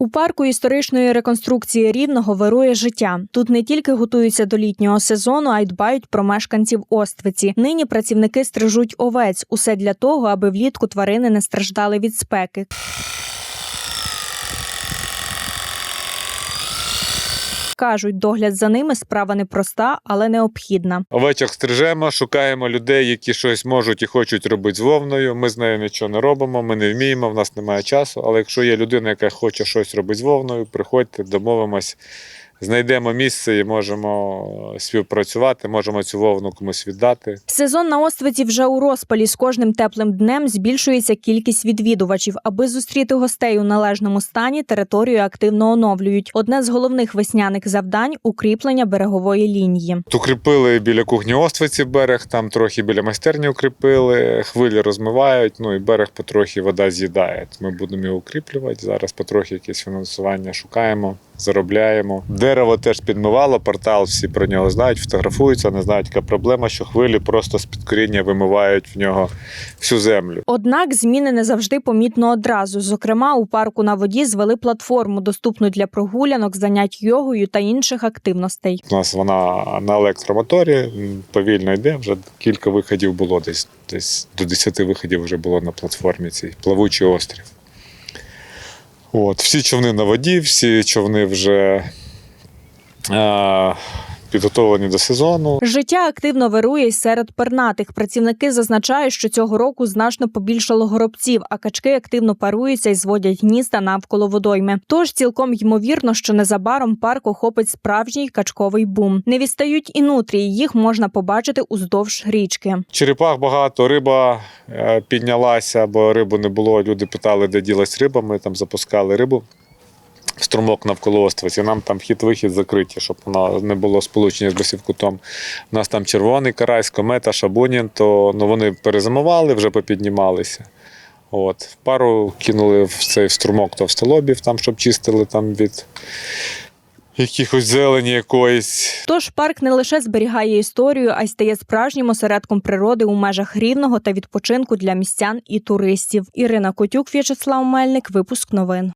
У парку історичної реконструкції рівного вирує життя. Тут не тільки готуються до літнього сезону, а й дбають про мешканців Оствиці. Нині працівники стрижуть овець. Усе для того, аби влітку тварини не страждали від спеки. Кажуть, догляд за ними справа непроста, але необхідна. Овечок стрижемо, шукаємо людей, які щось можуть і хочуть робити з вовною. Ми з нею нічого не робимо, ми не вміємо, в нас немає часу. Але якщо є людина, яка хоче щось робити з вовною, приходьте, домовимось, знайдемо місце і можемо співпрацювати, можемо цю вовну комусь віддати. Сезон на Оствиці вже у розпалі. З кожним теплим днем збільшується кількість відвідувачів. Аби зустріти гостей у належному стані, територію активно оновлюють. Одне з головних весняних завдань укріплення берегової лінії. Укріпили біля кухні Оствиці берег, там трохи біля майстерні укріпили, хвилі розмивають, ну і берег потрохи вода з'їдає. Ми будемо його укріплювати. Зараз потрохи якесь фінансування шукаємо, заробляємо. Дерево теж підмивало, портал всі про нього знають, фотографуються, не знають, яка проблема, що хвилі просто з-під коріння вимивають в нього всю землю. Однак зміни не завжди помітно одразу. Зокрема, у парку на воді звели платформу, доступну для прогулянок, занять йогою та інших активностей. У нас вона на електромоторі повільно йде. Вже кілька виходів було десь, десь до 10 виходів вже було на платформі цій плавучий острів. От, всі човни на воді, всі човни вже е, підготовлені до сезону. Життя активно вирує серед пернатих. Працівники зазначають, що цього року значно побільшало горобців, а качки активно паруються і зводять гнізда навколо водойми. Тож цілком ймовірно, що незабаром парк охопить справжній качковий бум. Не відстають і нутрії. Їх можна побачити уздовж річки. Черепах багато, риба е, піднялася, бо рибу не було. Люди питали, де ділась риба. Ми там запускали рибу. Струмок навколо острова, нам там хід-вихід закриті, щоб воно не було сполучення з басівкутом. У нас там червоний карась, комета, шабунін, то ну, вони перезимували, вже попіднімалися. От. Пару кинули в цей струмок товстолобів, там, щоб чистили там від якихось зелені якоїсь. Тож парк не лише зберігає історію, а й стає справжнім осередком природи у межах рівного та відпочинку для містян і туристів. Ірина Котюк, В'ячеслав Мельник, випуск новин.